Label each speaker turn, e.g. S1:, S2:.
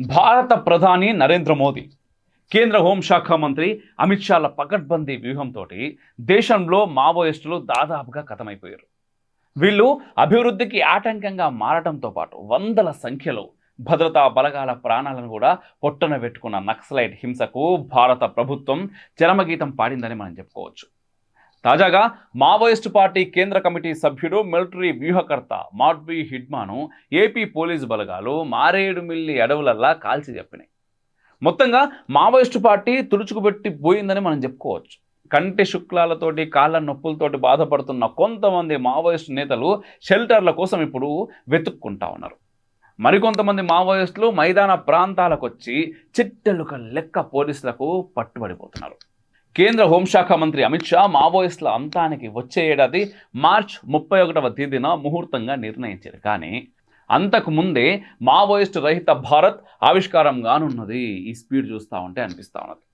S1: భారత ప్రధాని నరేంద్ర మోదీ కేంద్ర హోంశాఖ మంత్రి అమిత్ షాల పకడ్బందీ వ్యూహంతో దేశంలో మావోయిస్టులు దాదాపుగా కథమైపోయారు. వీళ్ళు అభివృద్ధికి ఆటంకంగా మారడంతో పాటు వందల సంఖ్యలో భద్రతా బలగాల ప్రాణాలను కూడా పొట్టన పెట్టుకున్న నక్సలైట్ హింసకు భారత ప్రభుత్వం చరమగీతం పాడిందని మనం చెప్పుకోవచ్చు. తాజాగా మావోయిస్టు పార్టీ కేంద్ర కమిటీ సభ్యుడు మిలిటరీ వ్యూహకర్త మాడ్వి హిడ్మాను ఏపీ పోలీసు బలగాలు మారేడుమిల్లి అడవులల్లా కాల్చి చెప్పినాయి. మొత్తంగా మావోయిస్టు పార్టీ తుడుచుకుపెట్టి పోయిందని మనం చెప్పుకోవచ్చు. కంటి శుక్లాలతోటి కాళ్ళ నొప్పులతోటి బాధపడుతున్న కొంతమంది మావోయిస్టు నేతలు షెల్టర్ల కోసం ఇప్పుడు వెతుక్కుంటా ఉన్నారు. మరికొంతమంది మావోయిస్టులు మైదాన ప్రాంతాలకు వచ్చి చిట్టెలుక లెక్క పోలీసులకు పట్టుబడిపోతున్నారు. కేంద్ర హోంశాఖ మంత్రి అమిత్ షా మావోయిస్టుల అంతానికి వచ్చే ఏడాది మార్చ్ ముప్పై ఒకటవ తేదీన ముహూర్తంగా నిర్ణయించారు. కానీ అంతకు ముందే మావోయిస్టు రహిత భారత్ ఆవిష్కారం కానున్నది. ఈ స్పీడ్ చూస్తూ ఉంటే అనిపిస్తూ ఉన్నది.